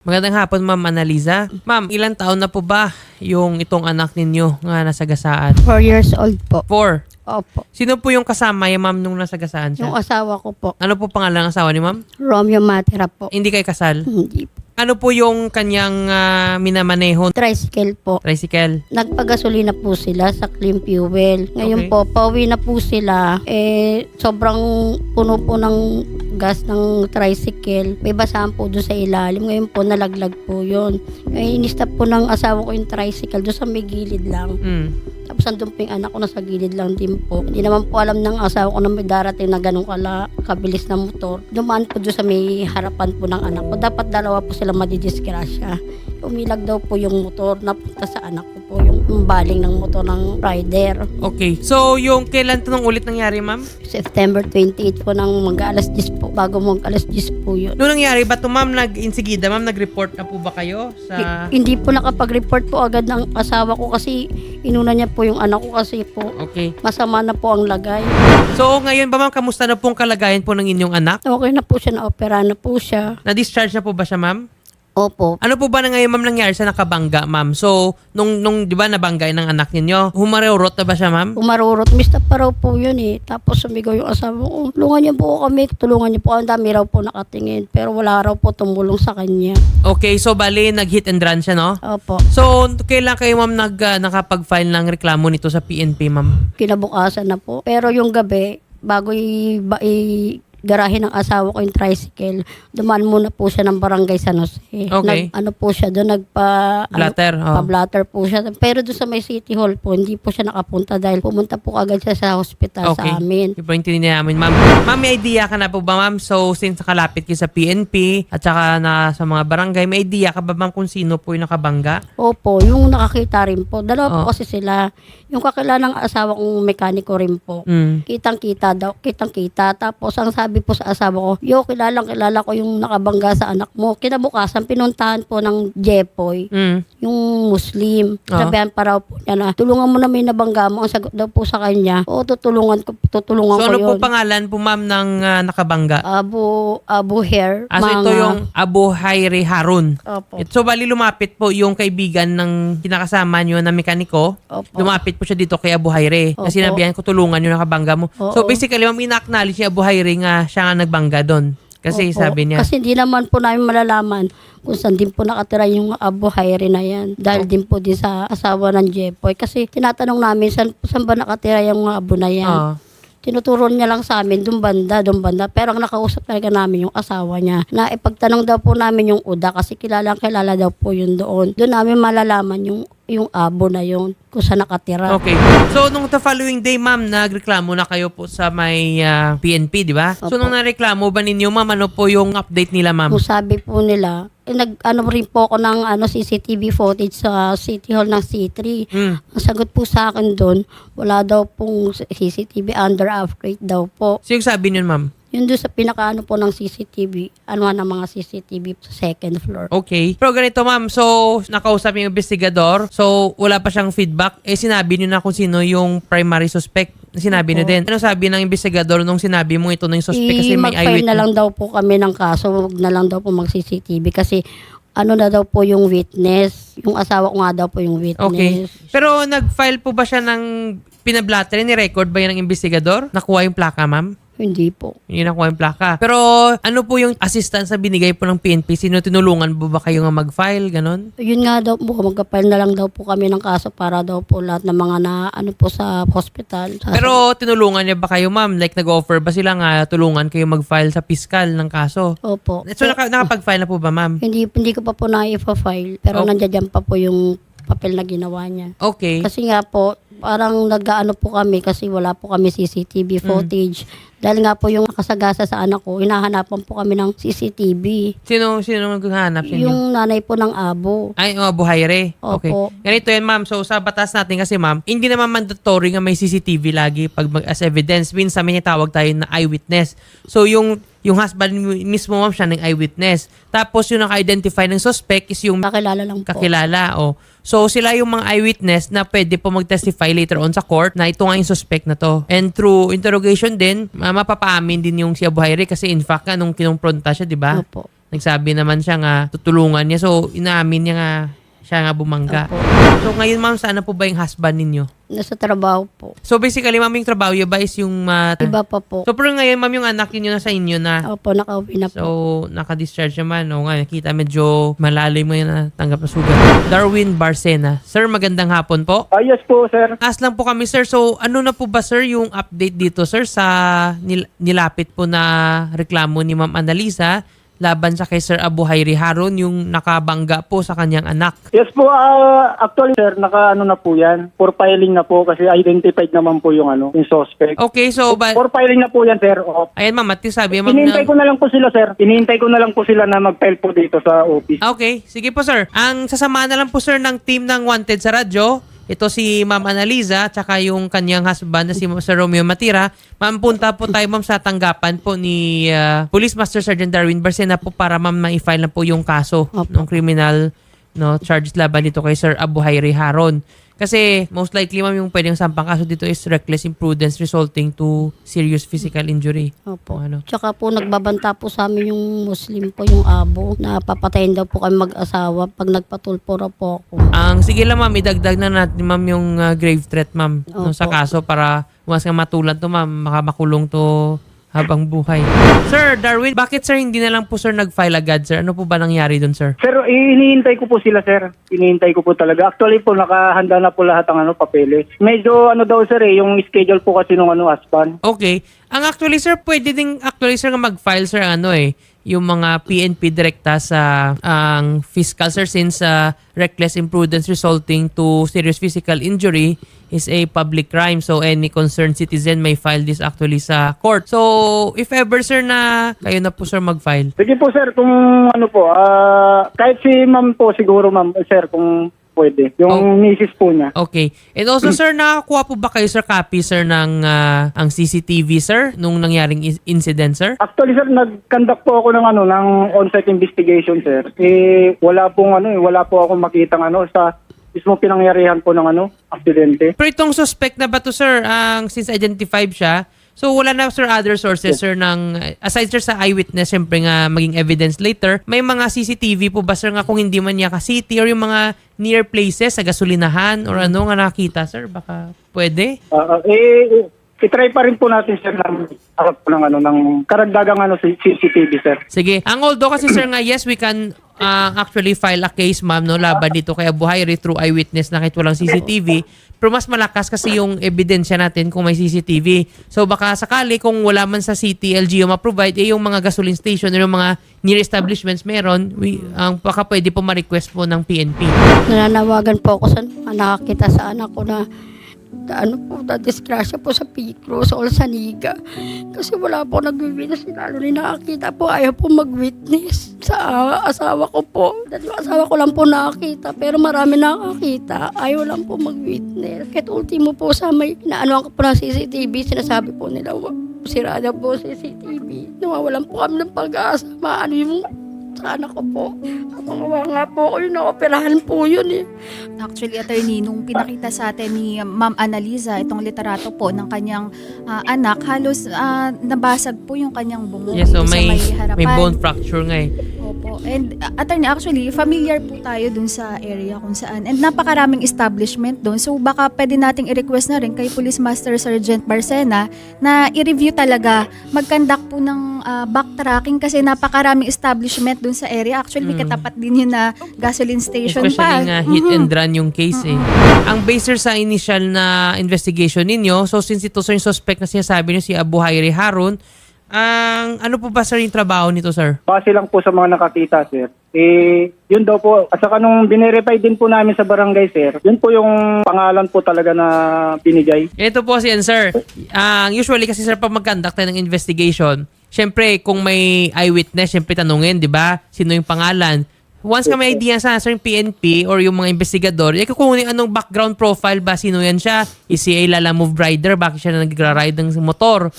Magandang hapon, Ma'am Analiza. Ma'am, ilang taon na po ba yung itong anak ninyo nga nasagasaan? Four years old po. Four. Opo. Sino po yung kasama yung ma'am nung nasagasaan siya? Yung asawa ko po, Ano po pangalan ng asawa ni ma'am? Romeo Matera po. Hindi kayo kasal? Hindi po. Ano po yung kanyang ah, minamaneho? Tricycle po. Tricycle. Nagpagasolina po sila sa clean fuel. Ngayon Okay. po, pauwi na po sila. Eh, sobrang puno po ng gas ng tricycle. May basahan po doon sa ilalim. Ngayon po, nalaglag po yun. Ngayon, inistop po ng asawa ko yung tricycle doon sa may gilid lang. Mm. Tapos andun po yung anak ko nasa gilid lang din po. Hindi naman po alam ng asawa ko na may darating na ganun kala kabilis na motor. Dumaan po doon sa may harapan po ng anak ko. Dapat dalawa po sila madidisgrasya. Umilag daw po yung motor napunta sa anak ko po yung, baling ng motor ng rider. Okay. So, yung kailan to nung ulit nangyari, ma'am? September 28 po ng mag alas 10 po. Bago mag alas 10 po yun. Noong nangyari ba to, ma'am, nag-insigida, ma'am, nag-report na po ba kayo sa... Hi- Hindi po nakapag-report po agad ng asawa ko kasi inuna niya po yung anak ko kasi po Okay. masama na po ang lagay. So, ngayon ba, ma'am, kamusta na pong kalagayan po ng inyong anak? Okay na po siya, na-opera na po siya. Na-discharge na po ba siya, ma'am? Opo. Ano po ba na ngayon, ma'am, nangyari sa nakabangga, ma'am? So, nung, nung di ba, nabangga ng anak ninyo, humarurot na ba siya, ma'am? Umarurot. Mista pa raw po yun eh. Tapos sumigaw yung asawa ko, tulungan niyo po kami, tulungan niyo po. Ang dami raw po nakatingin. Pero wala raw po tumulong sa kanya. Okay, so bali, nag-hit and run siya, no? Opo. So, kailan kayo, ma'am, nag, ah, nakapag-file ng reklamo nito sa PNP, ma'am? Kinabukasan na po. Pero yung gabi, bago i, ba, i garahe ng asawa ko yung tricycle, dumaan muna po siya ng barangay San Jose. Okay. Nag, ano po siya doon, nagpa... Blatter, Ano, oh. pa-blatter po siya. Pero doon sa may City Hall po, hindi po siya nakapunta dahil pumunta po agad siya sa hospital Okay. sa amin. Po yung tinignan namin, ma'am. Ma'am, may idea ka na po ba, ma'am? So, since nakalapit kayo sa PNP at saka na sa mga barangay, may idea ka ba, ma'am, kung sino po yung nakabangga? Opo, yung nakakita rin po. Dalawa Oh. po kasi sila. Yung kakilanang asawa kong mekaniko rin po. Mm. Kitang-kita daw, kitang-kita. Tapos ang sabi po sa asawa ko, yo, kilalang kilala ko yung nakabangga sa anak mo. Kinabukasan, pinuntahan po ng Jepoy, Mm. yung Muslim. Ah. Sabihan pa raw po niya na, tulungan mo na may nabangga mo. Ang sagot daw po sa kanya, oo, tutulungan ko, tutulungan So, ko ano po yun. pangalan po, ma'am, ng ah, nakabangga? Abu, Abu Hair. Ah, so ito yung Abu Hayri Harun. Opo. So, bali lumapit po yung kaibigan ng kinakasama nyo na mekaniko. Opo. Lumapit po siya dito kay Abu Hayri. Na Opo. sinabihan ko tulungan yung nakabangga mo. So, Oo. basically, ma'am, ina-acknowledge ni Abu Hayri nga siya nga nagbangga doon. Kasi Opo. sabi niya, Kasi hindi naman po namin malalaman kung saan din po nakatira yung Abu Hayri na yan. Dahil din po din sa asawa ng Jepoy. Kasi tinatanong namin saan, saan ba nakatira yung mga Abu na yan. ah, Tinuturo niya lang sa amin, doon banda, doon banda. Pero ang nakausap talaga namin yung asawa niya. Na ipagtanong daw po namin yung Uda kasi kilala kilala daw po yun doon. Doon namin malalaman yung yung abo na yun kung saan nakatira. Okay. So, nung the following day, ma'am, nagreklamo na kayo po sa may ah, PNP, di ba? So, Opo. nung nareklamo ba ninyo, ma'am, ano po yung update nila, ma'am? Kung sabi po nila, eh, nag ano rin po ako ng ano CCTV footage sa City Hall ng C3. Mm. Ang sagot po sa akin doon, wala daw pong CCTV under upgrade daw po. So, yung sabi niyo, ma'am? Yun doon sa pinakaano po ng CCTV, ano ng mga CCTV sa second floor. Okay. Pero ganito, ma'am. So, nakausap yung investigador. So, wala pa siyang feedback. Eh, sinabi niyo na kung sino yung primary suspect. Sinabi niyo din. Ano sabi ng investigador nung sinabi mo ito na yung suspect kasi may I-mag-file eyewitness? na lang daw po kami ng kaso, wag na lang daw po mag-CCTV kasi ano na daw po yung witness. Yung asawa ko nga daw po yung Okay. witness. Pero nag-file po ba siya ng pinablatter? Ni-record ba yan ng investigador? Nakuha yung plaka, ma'am? Hindi po. Hindi nakuha yung plaka. Pero ano po yung assistance na binigay po ng PNP? Sino tinulungan po ba kayo nga mag-file? Ganon? Yun nga daw po, mag-file na lang daw po kami ng kaso para daw po lahat ng mga na ano po sa hospital. Sa- Pero tinulungan niya ba kayo, ma'am? Like nag-offer ba sila nga tulungan kayo mag-file sa piskal ng kaso? Opo. So naka, nakapag-file na po ba, ma'am? Hindi, hindi ko pa po na-file, pero Oh. nandiyan pa po yung papel na ginawa niya. Okay. Kasi nga po, parang nag-ano po kami kasi wala po kami CCTV footage. Dahil nga po yung nakasagasa sa anak ko, hinahanapan po kami ng CCTV. Sino sino maghahanap sa inyo? Yung nanay po ng abo. Ay, oh, buhayre. Okay. Opo. Ganito yan, ma'am. So, sa batas natin kasi, ma'am, hindi naman mandatory nga may CCTV lagi pag mag, as evidence. Minsan may tawag tayo na eyewitness. So, yung yung husband mismo, ma'am, siya ng eyewitness. Tapos, yung naka-identify ng suspect is yung Kakilala lang po. kakilala. Oh. So, sila yung mga eyewitness na pwede po mag-testify later on sa court na ito nga yung suspect na to. And through interrogation din, ma- mapapaamin din yung si Abu Hayri kasi in fact nga nung kinumpronta siya, di ba? Opo. nagsabi naman siya nga tutulungan niya. So, inaamin niya nga siya nga bumangga. Opo. So, ngayon ma'am, saan na po ba yung husband ninyo? Nasa trabaho po. So, basically, ma'am, yung trabaho niyo ba is yung... ah, Iba pa po. so, pero ngayon, ma'am, yung anak niyo na sa inyo na Opo, nakauwi na po. So, naka-discharge naman. O nga, nakita medyo malalim mo yun na tanggap na sugat. Darwin Barcena. Sir, magandang hapon po. Ah, yes po, sir. Ask lang po kami, sir. So, ano na po ba, sir, yung update dito, sir, sa nil- nilapit po na reklamo ni Ma'am Annalisa laban sa kay Sir Abu Hayri Harun, yung nakabangga po sa kanyang anak. Yes po, ah, actually, sir, naka ano na po yan. For filing na po kasi identified naman po yung ano, yung suspect. Okay, so, ba, For filing na po yan, sir. O, ayan, ma'am, at sabi, ma'am, Inihintay na, ko na lang po sila, sir. Inihintay ko na lang po sila na mag-file po dito sa office. Okay, sige po sir. Ang sasamahan na lang po sir ng team ng Wanted sa radyo, ito si Ma'am Annalisa at saka yung kanyang husband na si Sir Romeo Matira. Ma'am, punta po tayo ma'am sa tanggapan po ni ah, Police Master Sergeant Darwin Barcena po para ma'am ma-file na po yung kaso Opo. ng criminal no charges laban dito kay Sir Abu Hayri Haron. Kasi most likely ma'am yung pwedeng sampang kaso dito is reckless imprudence resulting to serious physical injury. Opo. Ano? Tsaka po nagbabanta po sa amin yung Muslim po, yung abo, na papatayin daw po kami mag-asawa pag nagpatulpo raw po ako. Ang sige lang ma'am, idagdag na natin ma'am yung uh, grave threat ma'am no, sa Opo. kaso para once nga matulad to ma'am, makamakulong to habang buhay. Sir Darwin, bakit sir hindi na lang po sir nag-file agad sir? Ano po ba nangyari dun sir? Sir, inihintay ko po sila, sir. Inihintay ko po talaga. Actually po, nakahanda na po lahat ng ano, papeles. Medyo ano daw, sir, eh, yung schedule po kasi nung ano, husband. Okay. Ang actually sir, pwede ding actually sir mag-file sir ang ano eh, yung mga PNP direkta sa ang fiscal sir since uh, reckless imprudence resulting to serious physical injury is a public crime. So any concerned citizen may file this actually sa court. So if ever sir na kayo na po sir mag-file. Sige po, sir, kung ano po, ah, kahit si ma'am po, siguro ma'am, sir, kung pwede. Yung Oh. misis po niya. Okay. And also sir, nakakuha po ba kayo sir copy sir ng ah, ang CCTV sir nung nangyaring is- incident sir? Actually, sir, nag-conduct po ako ng ano, ng on-site investigation, sir. Eh, wala pong ano, eh, wala po akong makitang ano sa mismo pinangyarihan po ng ano, aksidente. Pero itong suspect na ba to sir, ang since identified siya, so wala na sir other sources sir ng, aside sir sa eyewitness, syempre nga maging evidence later, may mga CCTV po ba sir nga kung hindi man niya ka-city or yung mga near places sa gasolinahan or ano nga nakita sir, baka pwede? Ah, ah, eh, itry pa rin po natin, sir, ng, harap po ng ano, ng karagdagang ano, CCTV, sir. Sige. Ang although kasi sir nga, yes, we can uh, actually file a case, ma'am, no, laban dito kay Abu Hayri through eyewitness na kahit walang CCTV. Pero mas malakas kasi yung ebidensya natin kung may CCTV. So baka sakali kung wala man sa city, LGU ma-provide, eh yung mga gasoline station or yung mga near establishments meron, we, ang baka pwede po ma-request po ng PNP. Nananawagan po ako sa nakakita sa anak ko na na ano po, na disgrasya po sa Picros o sa Niga. Kasi wala po nag-witness. Lalo ni nakakita po, ayaw po mag-witness sa asawa ko po. Yung asawa ko lang po nakakita. Pero marami nakakita. Ayaw lang po mag-witness. Kahit ultimo po sa may, naano ko po ng CCTV, sinasabi po nila, "Wa- sira na po CCTV. Nawawalan po kami ng pag-asa. Maano yung sa anak ko po. Ang nga po ko yun, naoperahan po yun eh. Actually, attorney, nung pinakita sa atin ni Ma'am Annalisa itong literato po ng kanyang ah, anak, halos ah, nabasag po yung kanyang bungo Yes, so dito may, sa may harapan. may bone fracture nga eh. Opo. And uh, attorney, actually, familiar po tayo dun sa area kung saan. And napakaraming establishment doon. So baka pwede nating i-request na rin kay Police Master Sergeant Barcena na i-review talaga, mag-conduct po ng uh, backtracking kasi napakaraming establishment doon sa area. Actually, may Mm. katapat din yun na gasoline station Especially pa. nga hit and run yung case eh. Ang baser sa initial na investigation ninyo, so since ito sir yung suspect na sinasabi niyo si Abu Hayri Harun, ang ano po ba sir yung trabaho nito sir? Base lang po sa mga nakakita, sir. Eh, yun daw po. At saka nung binerify din po namin sa barangay, sir, yun po yung pangalan po talaga na binigay. Ito po si sir. Ang usually kasi sir pag mag-conduct tayo ng investigation, syempre kung may eyewitness, syempre tanungin, 'di ba? Sino yung pangalan? Once ka may idea sa sir yung PNP or yung mga investigador, eh kukunin anong background profile ba, sino yan siya? Is he a Lala Move rider? Bakit siya na nagra-ride ng motor?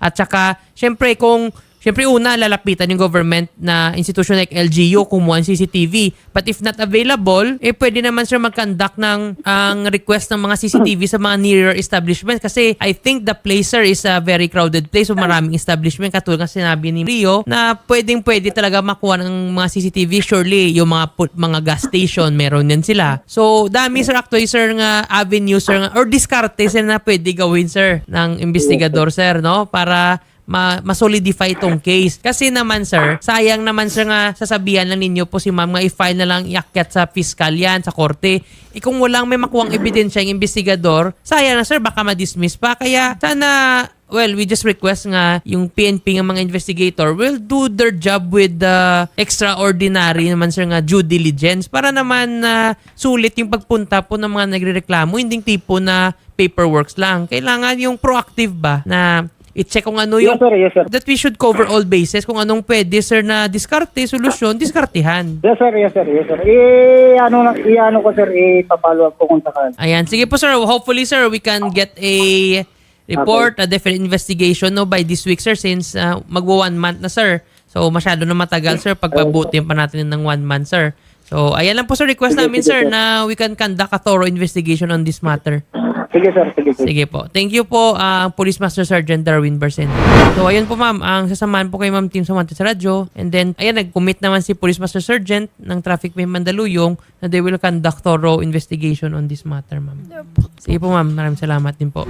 At saka, syempre kung syempre una, lalapitan yung government na institution like LGU, kumuha ng CCTV. But if not available, eh pwede naman sir mag-conduct ng ang request ng mga CCTV sa mga nearer establishments kasi I think the place sir is a very crowded place so maraming establishment. Katulad ng sinabi ni Rio na pwedeng pwede talaga makuha ng mga CCTV surely yung mga mga gas station meron din sila. So dami sir. Actually sir nga avenue sir nga, or diskarte sir na pwede gawin sir ng investigador sir no? Para ma ma-solidify itong case. Kasi naman sir, sayang naman sir nga sasabihan lang ninyo po si ma'am nga i-file na lang iakyat sa fiscal yan, sa korte. E kung walang may makuwang ebidensya yung investigador, sayang na sir, baka ma-dismiss pa. Kaya sana Well, we just request nga yung PNP ng mga investigator will do their job with the extraordinary naman sir nga due diligence para naman na sulit yung pagpunta po ng mga nagrereklamo, hindi tipo na paperworks lang. Kailangan yung proactive ba na i-check kung ano yung Yes sir, yes sir. that we should cover all bases kung anong pwede sir na diskarte, solusyon, diskartehan. Yes sir, yes sir, yes sir. Eh, ano, na- i ano ko sir, ipapalo up ko kung sakali. Ayan, sige po sir, hopefully sir we can get a report, a definite investigation no by this week sir since uh, magwa one month na sir. So masyado na matagal sir pagpabutin pa natin ng one month sir. So ayan lang po sir request namin sir. na we can conduct a thorough investigation on this matter. Sige sir, sige sir. Sige po. Thank you po, ang Police Master Sergeant Darwin Barsen. So, ayun po ma'am, ang sasamahan po kay Ma'am Team Sumante sa radyo. And then, ayan, nag-commit naman si Police Master Sergeant ng Traffic May Mandaluyong na they will conduct thorough investigation on this matter, ma'am. Sige po ma'am, maraming salamat din po.